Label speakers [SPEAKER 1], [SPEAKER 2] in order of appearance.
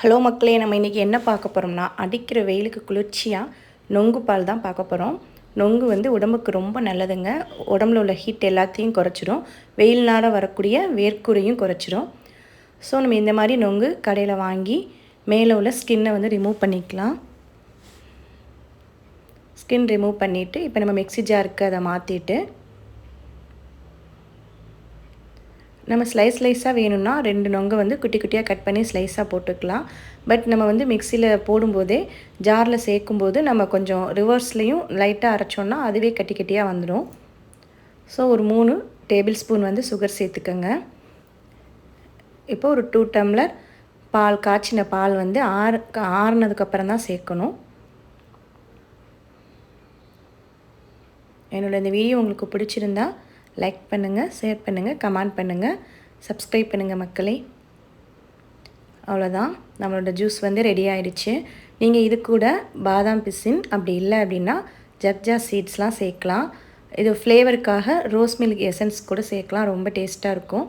[SPEAKER 1] Hello மக்களே நம்ம இன்றைக்கி என்ன பார்க்க போகிறோம்னா அடிக்கிற வெயிலுக்கு குளிர்ச்சியாக நொங்கு பால் தான் பார்க்க போகிறோம் நொங்கு வந்து உடம்புக்கு ரொம்ப நல்லதுங்க. உடம்புல உள்ள ஹீட் எல்லாத்தையும் குறைச்சிரும். வெயில்னால வரக்கூடிய வேர்க்குறையும் குறைச்சிரும். ஸோ நம்ம இந்த மாதிரி நொங்கு கடையில் வாங்கி மேலே உள்ள ஸ்கின்னை வந்து ரிமூவ் பண்ணிக்கலாம். ஸ்கின் ரிமூவ் பண்ணிவிட்டு இப்போ நம்ம மிக்சி ஜாருக்கு அதை மாற்றிட்டு நம்ம ஸ்லைஸ் ஸ்லைஸாக வேணும்னா ரெண்டு நொங்கை வந்து குட்டி குட்டியாக கட் பண்ணி ஸ்லைஸாக போட்டுக்கலாம். பட் நம்ம வந்து மிக்சியில் போடும்போதே ஜாரில் சேர்க்கும்போது நம்ம கொஞ்சம் ரிவர்ஸ்லேயும் லைட்டாக அரைச்சோன்னா அதுவே கட்டி கட்டியாக வந்துடும் ஸோ ஒரு மூணு டேபிள் ஸ்பூன் வந்து சுகர் சேர்த்துக்கோங்க. இப்போ ஒரு டூ டம்ளர் பால் காய்ச்சின பால் வந்து ஆறு ஆறுனதுக்கப்புறம் தான் சேர்க்கணும். என்னோடய இந்த வீடியோ உங்களுக்கு பிடிச்சிருந்தா லைக் பண்ணுங்கள் ஷேர் பண்ணுங்கள் கமெண்ட் பண்ணுங்கள் சப்ஸ்கிரைப் பண்ணுங்கள் மக்களே. அவ்வளோதான் நம்மளோட ஜூஸ் வந்து ரெடி ஆயிடுச்சு. நீங்கள் இது கூட பாதாம் பிசின் அப்படி இல்லை அப்படின்னா ஜப்ஜா சீட்ஸ்லாம் சேர்க்கலாம். இது ஃப்ளேவருக்காக ரோஸ் மில்க் எசன்ஸ் கூட சேர்க்கலாம். ரொம்ப டேஸ்ட்டாக இருக்கும்.